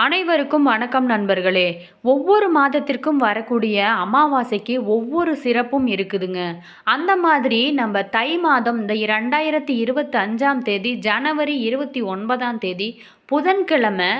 அனைவருக்கும் வணக்கம் நண்பர்களே. ஒவ்வொரு மாதத்திற்கும் வரக்கூடிய அமாவாசைக்கு ஒவ்வொரு சிறப்பும் இருக்குதுங்க. அந்த மாதிரி நம்ம தை மாதம் இந்த ரெண்டாயிரத்தி இருபத்தி அஞ்சாம் தேதி ஜனவரி இருபத்தி ஒன்பதாம் தேதி புதன்கிழமை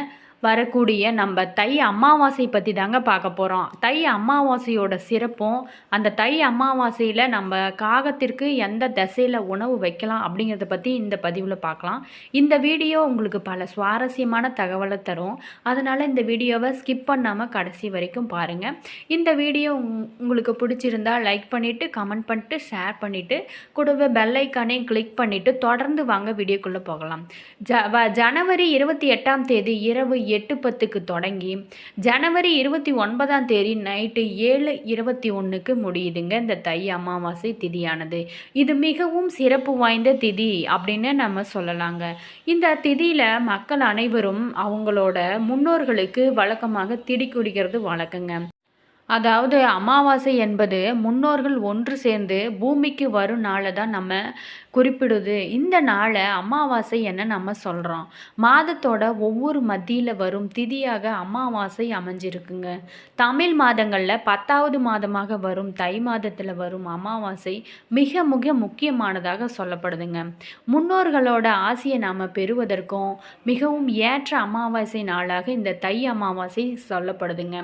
வரக்கூடிய நம்ம தை அமாவாசை பற்றி தாங்க பார்க்க போகிறோம் தை அமாவாசையோட சிறப்பும் அந்த தை அமாவாசையில் நம்ம காகத்திற்கு எந்த திசையில் உணவு வைக்கலாம் அப்படிங்கிறத பற்றி இந்த பதிவில் பார்க்கலாம். இந்த வீடியோ உங்களுக்கு பல சுவாரஸ்யமான தகவலை தரும். அதனால் இந்த வீடியோவை ஸ்கிப் பண்ணாமல் கடைசி வரைக்கும் பாருங்கள் இந்த வீடியோ உங்- உங்களுக்கு பிடிச்சிருந்தா லைக் பண்ணிவிட்டு கமெண்ட் பண்ணிட்டு ஷேர் பண்ணிவிட்டு கூடவே பெல்லைக்கானே கிளிக் பண்ணிவிட்டு தொடர்ந்து வாங்க வீடியோக்குள்ளே போகலாம். ஜ வ ஜனவரி இருபத்தி எட்டாம் தேதி இரவு எட்டு பத்துக்கு தொடங்கி ஜனவரி இருபத்தி ஒன்பதாம் தேதி நைட்டு ஏழு இருபத்தி ஒன்றுக்கு முடியுதுங்க. இந்த தை அமாவாசை திதியானது. இது மிகவும் சிறப்பு வாய்ந்த திதி அப்படின்னு நம்ம சொல்லலாங்க. இந்த திதியில் மக்கள் அனைவரும் அவங்களோட முன்னோர்களுக்கு வழக்கமாக திடி குடிக்கிறது வழக்கங்க. அதாவது அமாவாசை என்பது முன்னோர்கள் ஒன்று சேர்ந்து பூமிக்கு வரும் நாளை தான் நம்ம குறிப்பிடுது. இந்த நாளை அமாவாசை என நம்ம சொல்கிறோம் மாதத்தோட ஒவ்வொரு மத்தியில் வரும் திதியாக அமாவாசை அமைஞ்சிருக்குங்க. தமிழ் மாதங்களில் பத்தாவது மாதமாக வரும் தை மாதத்தில் வரும் அமாவாசை மிக மிக முக்கியமானதாக சொல்லப்படுதுங்க. முன்னோர்களோட ஆசையை நாம் பெறுவதற்கும் மிகவும் ஏற்ற அமாவாசை நாளாக இந்த தை அமாவாசை சொல்லப்படுதுங்க.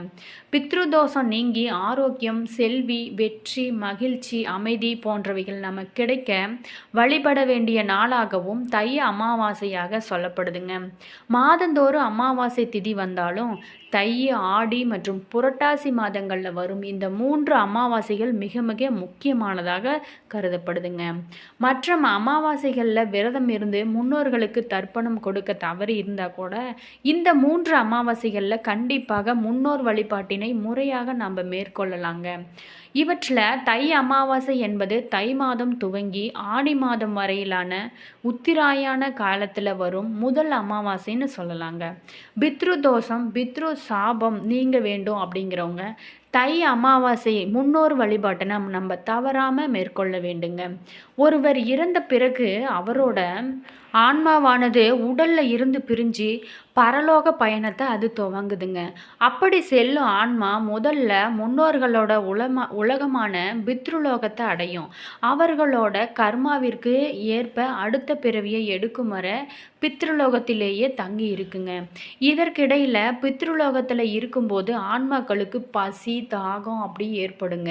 பித்ருதோஷம் நீங்கி ஆரோக்கியம் செல்வி வெற்றி மகிழ்ச்சி அமைதி போன்றவைகள் நமக்கு கிடைக்க வழிபட வேண்டிய நாளாகவும் தை அமாவாசையாக சொல்லப்படுதுங்க. மாதந்தோறும் அமாவாசை திதி வந்தாலும் தை ஆடி மற்றும் புரட்டாசி மாதங்களில் வரும் இந்த மூன்று அமாவாசைகள் மிக மிக முக்கியமானதாக கருதப்படுதுங்க. மற்ற அமாவாசைகளில் விரதம் இருந்து முன்னோர்களுக்கு தர்ப்பணம் கொடுக்க தவறி இருந்தால் கூட இந்த மூன்று அமாவாசைகளில் கண்டிப்பாக முன்னோர் வழிபாட்டினை முறையாக நாம் மேற்கொள்ளலாங்க. இவற்றில் தை அமாவாசை என்பது தை மாதம் துவங்கி ஆடி மாதம் வரையிலான உத்திராயான காலத்தில் வரும் முதல் அமாவாசைன்னு சொல்லலாங்க. பித்ரு தோஷம் பித்ரு சாபம் நீங்க வேண்டும் அப்படிங்கிறவங்க தை அமாவாசை முன்னோர் வழிபாட்டை நம்ம நம்ம தவறாமல் மேற்கொள்ள வேண்டுங்க. ஒருவர் இறந்த பிறகு அவரோட ஆன்மாவானது உடலில் இருந்து பிரிஞ்சு பரலோக பயணத்தை அது துவங்குதுங்க. அப்படி செல்லும் ஆன்மா முதல்ல முன்னோர்களோட உலமா உலகமான பித்ருலோகத்தை அடையும். அவர்களோட கர்மாவிற்கு ஏற்ப அடுத்த பிறவியை எடுக்கும் வரை பித்ருலோகத்திலேயே தங்கி இருக்குங்க. இதற்கிடையில் பித்ருலோகத்தில் இருக்கும்போது ஆன்மாக்களுக்கு பசி தாகம் அப்படி ஏற்படுங்க.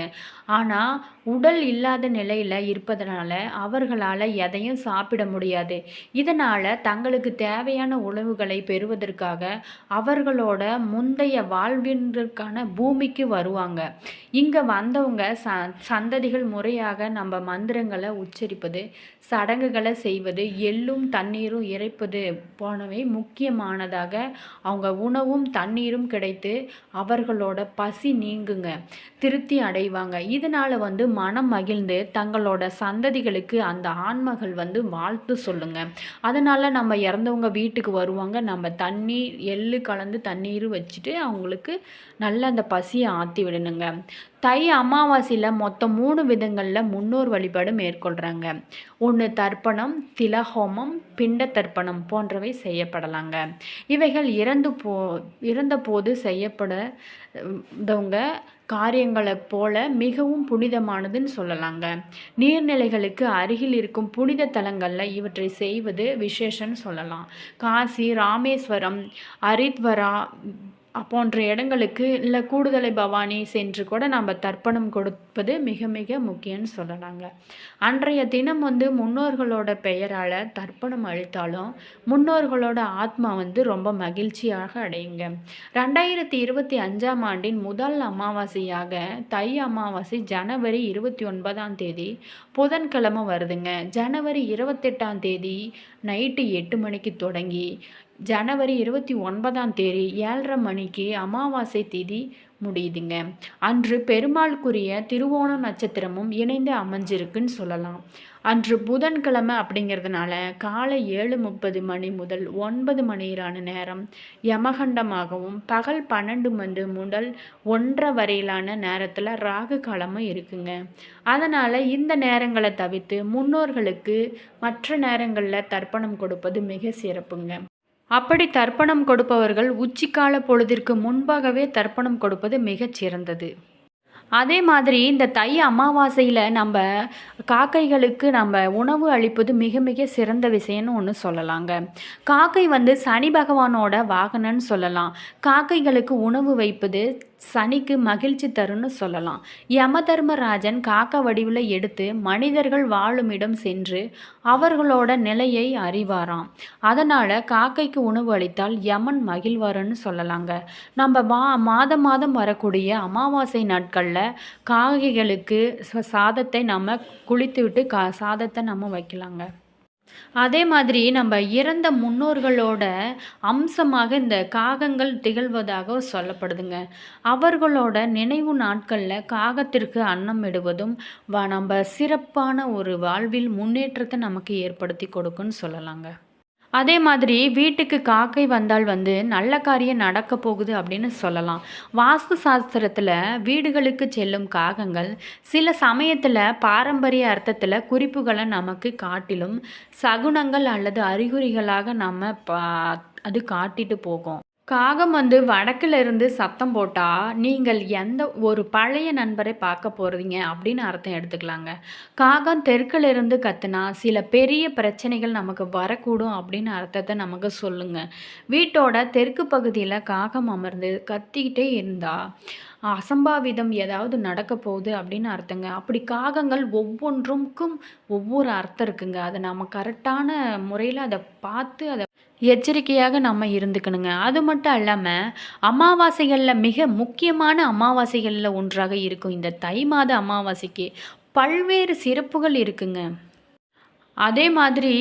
ஆனால் உடல் இல்லாத நிலையில் இருப்பதனால அவர்களால் எதையும் சாப்பிட முடியாது. இதனால் தங்களுக்கு தேவையான உணவுகளை பெறுவதற்காக அவர்களோட முந்தைய வாழ்வினருக்கான பூமிக்கு வருவாங்க. இங்கே வந்தவங்க ச சந்ததிகள் முறையாக நம்ம மந்திரங்களை உச்சரிப்பது சடங்குகளை செய்வது எள்ளும் தண்ணீரும் இறைப்பது போனவை முக்கியமானதாக அவங்க உணவும் தண்ணீரும் கிடைத்து அவர்களோட பசி நீங்குங்க திருப்தி அடைவாங்க. இதனால் வந்து மனம் மகிழ்ந்து தங்களோட சந்ததிகளுக்கு அந்த ஆன்மகள் வந்து வாழ்த்து சொல்லுங்க. அதனால் நம்ம இறந்தவங்க வீட்டுக்கு வருவாங்க. நம்ம தண்ணீர் எள்ளு கலந்து தண்ணீர் வச்சுட்டு அவங்களுக்கு நல்ல அந்த பசியை ஆற்றி விடணுங்க. தை அமாவாசையில் மொத்தம் மூணு விதங்களில் முன்னோர் வழிபாடு மேற்கொள்கிறாங்க ஒன்று தர்ப்பணம் திலஹோமம் பிண்ட தர்ப்பணம் போன்றவை செய்யப்படலாங்க. இவைகள் இறந்து போ இறந்த போது செய்யப்படவங்க காரியங்களைப் போல மிகவும் புனிதமானதுன்னு சொல்லலாங்க. நீர்நிலைகளுக்கு அருகில் இருக்கும் புனித தலங்களில் இவற்றை செய்வது விசேஷன்னு சொல்லலாம். காசி ராமேஸ்வரம் ஹரித்வரா போன்ற இடங்களுக்கு இல்லை கூடுதலை பவானி சென்று கூட நம்ம தர்ப்பணம் கொடுப்பது மிக மிக முக்கியம்னு சொல்லலாங்க. அன்றைய தினம் வந்து முன்னோர்களோட பெயரால் தர்ப்பணம் அளித்தாலும் முன்னோர்களோட ஆத்மா வந்து ரொம்ப மகிழ்ச்சியாக அடையுங்க. ரெண்டாயிரத்தி இருபத்தி அஞ்சாம் ஆண்டின் முதல் அமாவாசையாக தை அமாவாசை ஜனவரி இருபத்தி ஒன்பதாம் தேதி புதன்கிழமை வருதுங்க. ஜனவரி இருபத்தெட்டாம் தேதி நைட்டு எட்டு மணிக்கு தொடங்கி ஜனவரி இருபத்தி ஒன்பதாம் தேதி ஏழரை மணிக்கு அமாவாசை திதி முடியுதுங்க. அன்று பெருமாளுக்குரிய திருவோண நட்சத்திரமும் இணைந்து அமைஞ்சிருக்குன்னு சொல்லலாம். அன்று புதன்கிழமை அப்படிங்கிறதுனால காலை ஏழு முப்பது மணி முதல் ஒன்பது மணியிலான நேரம் யமகண்டமாகவும் பகல் பன்னெண்டு மணி முதல் ஒன்றரை வரையிலான நேரத்தில் ராகு காலமும் இருக்குங்க. அதனால் இந்த நேரங்களை தவிர்த்து முன்னோர்களுக்கு மற்ற நேரங்களில் தர்ப்பணம் கொடுப்பது மிக சிறப்புங்க. அப்படி தர்ப்பணம் கொடுப்பவர்கள் உச்சிக்கால பொழுதிற்கு முன்பாகவே தர்ப்பணம் கொடுப்பது மிகச் சிறந்தது. அதே மாதிரி இந்த தை அமாவாசையில் நம்ம காக்கைகளுக்கு நம்ம உணவு அளிப்பது மிக மிக சிறந்த விஷயம்னு ஒன்று சொல்லலாங்க. காக்கை வந்து சனி பகவானோட வாகனன்னு சொல்லலாம். காக்கைகளுக்கு உணவு வைப்பது சனிக்கு மகிழ்ச்சி தரும்னு சொல்லலாம். யம தர்மராஜன் காக்க வடிவில் எடுத்து மனிதர்கள் வாழுமிடம் சென்று அவர்களோட நிலையை அறிவாராம். அதனால் காக்கைக்கு உணவு அளித்தால் யமன் மகிழ்வாருன்னு சொல்லலாங்க. நம்ம மா மாதம் மாதம் வரக்கூடிய அமாவாசை நாட்களில் காகைகளுக்கு சாதத்தை நம்ம குளித்து விட்டு கா சாதத்தை நம்ம வைக்கலாங்க. அதே மாதிரி நம்ம இறந்த முன்னோர்களோட அம்சமாக இந்த காகங்கள் திகழ்வதாக சொல்லப்படுதுங்க. அவர்களோட நினைவு நாட்களில் காகத்திற்கு அன்னம் இடுவதும் வ- நம்ம சிறப்பான ஒரு வாழ்வில் முன்னேற்றத்தை நமக்கு ஏற்படுத்தி கொடுக்குன்னு சொல்லலாங்க. அதே மாதிரி வீட்டுக்கு காக்கை வந்தால் வந்து நல்ல காரியம் நடக்க போகுது அப்படின்னு சொல்லலாம். வாஸ்து சாஸ்திரத்தில் வீடுகளுக்கு செல்லும் காகங்கள் சில சமயத்தில் பாரம்பரிய அர்த்தத்தில் குறிப்புகளை நமக்கு காட்டிலும் சகுனங்கள் அல்லது அறிகுறிகளாக நம்ம பா அது காட்டிட்டு போகும். காகம் வந்து வடக்கில் இருந்து சத்தம் போட்டால் நீங்கள் எந்த ஒரு பழைய நண்பரை பார்க்க போகிறீங்க அப்படின்னு அர்த்தம் எடுத்துக்கலாங்க. காகம் தெற்கில் இருந்து கத்துனா சில பெரிய பிரச்சனைகள் நமக்கு வரக்கூடும் அப்படின்னு அர்த்தத்தை நமக்கு சொல்லுங்க. வீட்டோட தெற்கு பகுதியில் காகம் அமர்ந்து கத்திக்கிட்டே இருந்தா அசம்பாவிதம் ஏதாவது நடக்க போகுது அப்படின்னு அர்த்தங்க. அப்படி காகங்கள் ஒவ்வொன்றுக்கும் ஒவ்வொரு அர்த்தம் இருக்குங்க. அதை நம்ம கரெக்டான முறையில் அதை பார்த்து அதை எச்சரிக்கையாக நம்ம இருந்துக்கணுங்க. அது மட்டும் இல்லாமல் அமாவாசைகளில் மிக முக்கியமான அமாவாசைகளில் ஒன்றாக இருக்கும் இந்த தை மாத அமாவாசைக்கு பல்வேறு சிறப்புகள் இருக்குங்க. அதே மாதிரி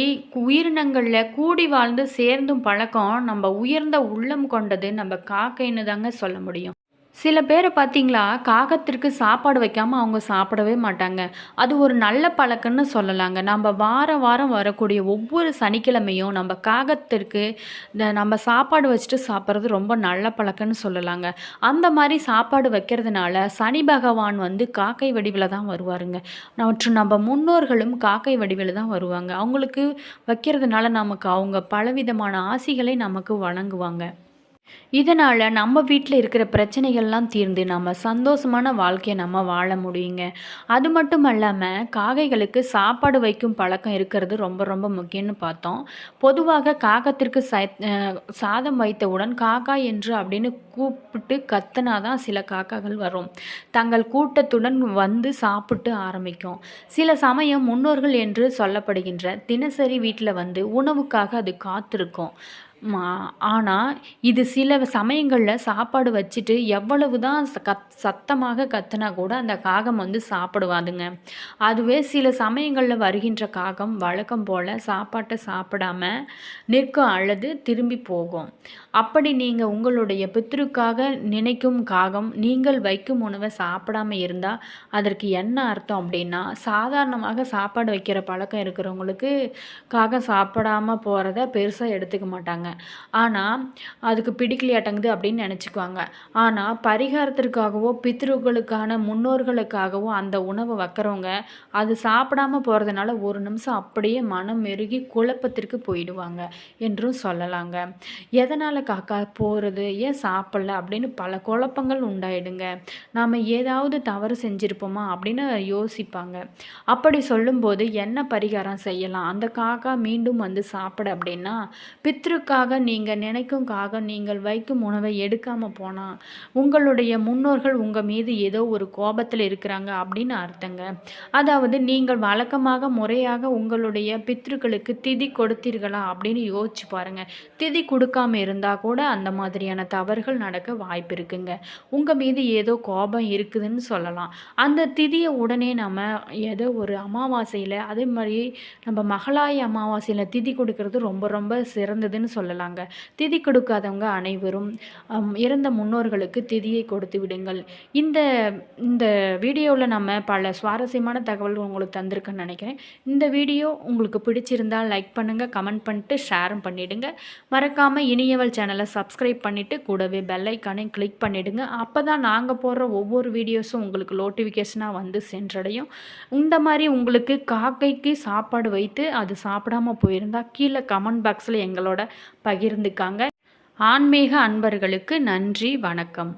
உயிரினங்களில் கூடி வாழ்ந்து சேர்ந்தும் பழக்கம் நம்ம உயர்ந்த உள்ளம் கொண்டது நம்ம காக்கைன்னு தாங்க சொல்ல முடியும். சில பேரை பார்த்தீங்களா காகத்திற்கு சாப்பாடு வைக்காமல் அவங்க சாப்பிடவே மாட்டாங்க. அது ஒரு நல்ல பழக்கம்னு சொல்லலாங்க. நம்ம வாரம் வாரம் வரக்கூடிய ஒவ்வொரு சனிக்கிழமையும் நம்ம காகத்திற்கு இந்த நம்ம சாப்பாடு வச்சுட்டு சாப்பிட்றது ரொம்ப நல்ல பழக்கம்னு சொல்லலாங்க. அந்த மாதிரி சாப்பாடு வைக்கிறதுனால சனி பகவான் வந்து காக்கை வடிவில் தான் வருவாருங்க. மற்றும் நம்ம முன்னோர்களும் காக்கை வடிவில் தான் வருவாங்க. அவங்களுக்கு வைக்கிறதுனால நமக்கு அவங்க பலவிதமான ஆசைகளை நமக்கு வழங்குவாங்க. இதனால் நம்ம வீட்டில் இருக்கிற பிரச்சனைகள்லாம் தீர்ந்து நம்ம சந்தோஷமான வாழ்க்கையை நம்ம வாழ முடியுங்க. அது மட்டும் இல்லாமல் காகைகளுக்கு சாப்பாடு வைக்கும் பழக்கம் இருக்கிறது ரொம்ப ரொம்ப முக்கியம்னு பார்த்தோம். பொதுவாக காகத்திற்கு சாதம் வைத்தவுடன் காக்கா என்று அப்படின்னு கூப்பிட்டு கத்தனாதான் சில காக்காக்கள் வரும். தங்கள் கூட்டத்துடன் வந்து சாப்பிட்டு ஆரம்பிக்கும். சில சமயம் முன்னோர்கள் என்று சொல்லப்படுகின்ற தினசரி வீட்டில் வந்து உணவுக்காக அது காத்திருக்கும். ஆனால் இது சில சமயங்களில் சாப்பாடு வச்சுட்டு எவ்வளவு தான் கத் சத்தமாக கத்துனா கூட அந்த காகம் வந்து சாப்பிடுவாதுங்க. அதுவே சில சமயங்களில் வருகின்ற காகம் வழக்கம் போல் சாப்பாட்டை சாப்பிடாம நிற்கும் அல்லது திரும்பி போகும். அப்படி நீங்கள் உங்களுடைய பித்ருக்காக நினைக்கும் காகம் நீங்கள் வைக்கும் உணவை சாப்பிடாம இருந்தால் அதற்கு என்ன அர்த்தம் அப்படின்னா சாதாரணமாக சாப்பாடு வைக்கிற பழக்கம் இருக்கிறவங்களுக்கு காகம் சாப்பிடாம போகிறத பெருசாக எடுத்துக்க மாட்டாங்க. ஆனால் அதுக்கு பிடிக்கலையாட்டங்குது அப்படின்னு நினச்சிக்குவாங்க. ஆனால் பரிகாரத்திற்காகவோ பித்ருக்களுக்கான முன்னோர்களுக்காகவோ அந்த உணவை வைக்கிறவங்க அது சாப்பிடாம போகிறதுனால ஒரு நிமிஷம் அப்படியே மனம் மெருகி குழப்பத்திற்கு போயிடுவாங்க என்றும் சொல்லலாங்க. எதனால் காக்கா போகிறது ஏன் சாப்பிடல அப்படின்னு பல குழப்பங்கள் உண்டாயிடுங்க. நாம் ஏதாவது தவறு செஞ்சுருப்போமா அப்படின்னு யோசிப்பாங்க. அப்படி சொல்லும்போது என்ன பரிகாரம் செய்யலாம்? அந்த காக்கா மீண்டும் வந்து சாப்பிட அப்படின்னா உங்களுக்காக நீங்கள் நினைக்கும்காக நீங்கள் வைக்கும் உணவை எடுக்காமல் போனால் உங்களுடைய முன்னோர்கள் உங்கள் மீது ஏதோ ஒரு கோபத்தில் இருக்கிறாங்க அப்படின்னு அர்த்தங்க. அதாவது நீங்கள் வழக்கமாக முறையாக உங்களுடைய பித்ருக்களுக்கு திதி கொடுத்தீர்களா அப்படின்னு யோசிச்சு பாருங்கள் திதி கொடுக்காம இருந்தால் கூட அந்த மாதிரியான தவறுகள் நடக்க வாய்ப்பு இருக்குங்க. உங்கள் மீது ஏதோ கோபம் இருக்குதுன்னு சொல்லலாம். அந்த திதியை உடனே நம்ம ஏதோ ஒரு அமாவாசையில் அதே மாதிரி நம்ம மகளாய அமாவாசையில் திதி கொடுக்கறது ரொம்ப ரொம்ப சிறந்ததுன்னு சொல்லலாங்க திதி கொடுக்காதவங்க அனைவரும் இறந்த முன்னோர்களுக்கு திதியை கொடுத்து விடுங்கள். இந்த இந்த வீடியோவில் நம்ம பல சுவாரஸ்யமான தகவல்கள் உங்களுக்கு தந்திருக்குன்னு நினைக்கிறேன். இந்த வீடியோ உங்களுக்கு பிடிச்சிருந்தால் லைக் பண்ணுங்கள் கமெண்ட் பண்ணிட்டு ஷேரும் பண்ணிவிடுங்க மறக்காமல் இனியவள் சேனலை சப்ஸ்கிரைப் பண்ணிவிட்டு கூடவே பெல்லைக்கானையும் கிளிக் பண்ணிவிடுங்க அப்போ தான் நாங்கள் போடுற ஒவ்வொரு வீடியோஸும் உங்களுக்கு நோட்டிஃபிகேஷனாக வந்து சென்றடையும். இந்த மாதிரி உங்களுக்கு காக்கைக்கு சாப்பாடு வைத்து அது சாப்பிடாம போயிருந்தால் கீழே கமெண்ட் பாக்ஸில் எங்களோட பகிர்ந்துக்காங்க. ஆன்மீக அன்பர்களுக்கு நன்றி வணக்கம்.